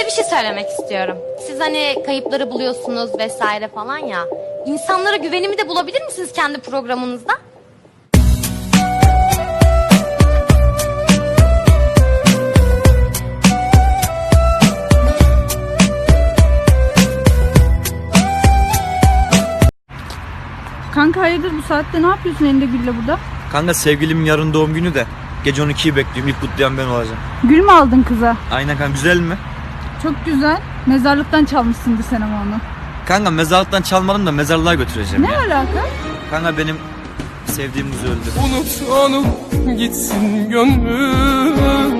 size bir şey söylemek istiyorum. Siz hani kayıpları buluyorsunuz vesaire falan ya. İnsanlara güvenimi de bulabilir misiniz kendi programınızda? Kanka hayırdır bu saatte ne yapıyorsun elinde gülle burada? Kanka sevgilimin yarın doğum günü de gece 12'yi bekliyorum. İlk kutlayan ben olacağım. Gül mü aldın kıza? Aynen kanka güzel mi? Çok güzel. Mezarlıktan çalmışsındır sen ama onu. Kanka mezarlıktan çalmadım da mezarlığa götüreceğim Ne ya. alaka? Kanka benim sevdiğim kız öldü. Unut onu gitsin gönlüm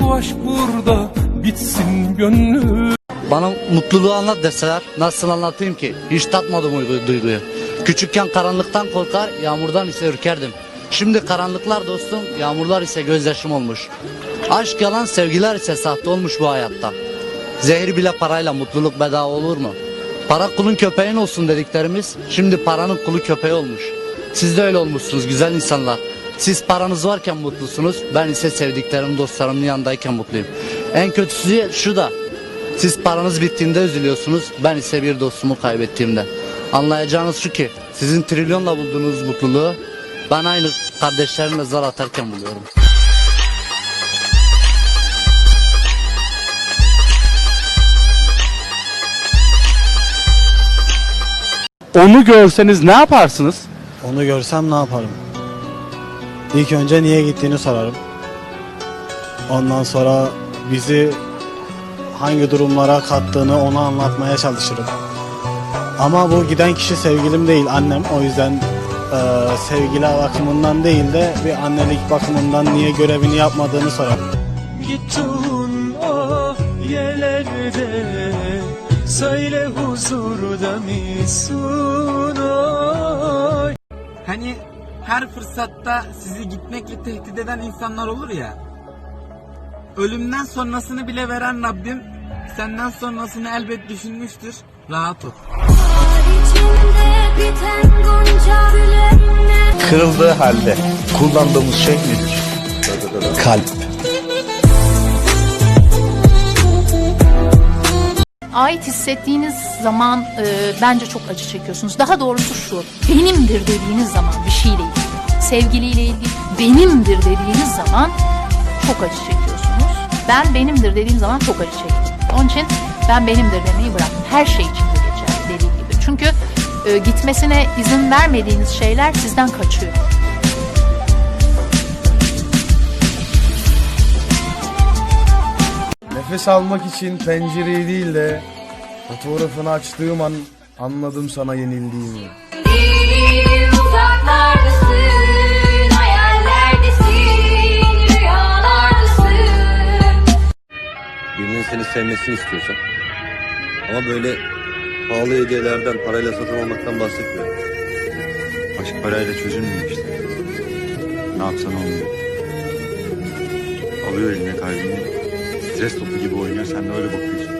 Bu aşk burada bitsin gönlüm Bana mutluluğu anlat deseler nasıl anlatayım ki? Hiç tatmadım o duyguyu. Küçükken karanlıktan korkar, yağmurdan ise ürkerdim. Şimdi karanlıklar dostum, yağmurlar ise gözyaşım olmuş. Aşk yalan, sevgiler ise sahte olmuş bu hayatta. Zehir bile parayla mutluluk bedava olur mu? Para kulun köpeğin olsun dediklerimiz şimdi paranın kulu köpeği olmuş. Siz de öyle olmuşsunuz güzel insanlar. Siz paranız varken mutlusunuz. Ben ise sevdiklerim dostlarımın yanındayken mutluyum. En kötüsü şu da siz paranız bittiğinde üzülüyorsunuz. Ben ise bir dostumu kaybettiğimde. Anlayacağınız şu ki sizin trilyonla bulduğunuz mutluluğu ben aynı kardeşlerimle zar atarken buluyorum. Onu görseniz ne yaparsınız? Onu görsem ne yaparım? İlk önce niye gittiğini sorarım. Ondan sonra bizi hangi durumlara kattığını ona anlatmaya çalışırım. Ama bu giden kişi sevgilim değil annem. O yüzden eee sevgili bakımından değil de bir annelik bakımından niye görevini yapmadığını sorarım. Gittin o yerlerde Söyle huzurda mısın oy Hani her fırsatta sizi gitmekle tehdit eden insanlar olur ya. Ölümden sonrasını bile veren Rabbim senden sonrasını elbet düşünmüştür. Rahat ol. Kırıldığı halde kullandığımız şey nedir? Kalp. ait hissettiğiniz zaman e, bence çok acı çekiyorsunuz. Daha doğrusu şu, benimdir dediğiniz zaman bir şeyle ilgili, sevgiliyle ilgili benimdir dediğiniz zaman çok acı çekiyorsunuz. Ben benimdir dediğim zaman çok acı çektim. Onun için ben benimdir demeyi bıraktım. Her şey için de geçerli dediğim gibi. Çünkü e, gitmesine izin vermediğiniz şeyler sizden kaçıyor. Nefes almak için pencereyi değil de fotoğrafını açtığım an anladım sana yenildiğimi. Uzaklardasın, hayallerdesin, rüyalardasın. birinin seni sevmesini istiyorsan ama böyle pahalı hediyelerden parayla satın almaktan bahsetmiyorum. Aşk parayla çözülmüyor işte. Ne yapsan olmuyor. Alıyor eline kalbini. Stres topu gibi oynuyor sen de öyle bakıyorsun.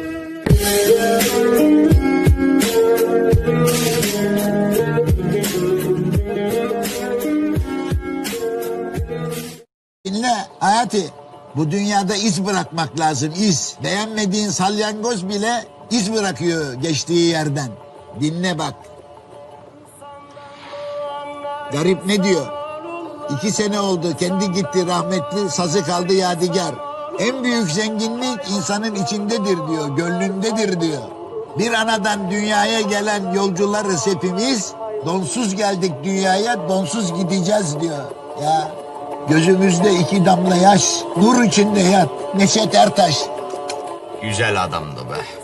Dinle Hayati. Bu dünyada iz bırakmak lazım iz. Beğenmediğin salyangoz bile iz bırakıyor geçtiği yerden. Dinle bak. Garip ne diyor? İki sene oldu kendi gitti rahmetli sazı kaldı yadigar. En büyük zenginlik insanın içindedir diyor, gönlündedir diyor. Bir anadan dünyaya gelen yolcularız hepimiz. Donsuz geldik dünyaya, donsuz gideceğiz diyor. Ya gözümüzde iki damla yaş, nur içinde yat. Neşet Ertaş. Güzel adamdı be.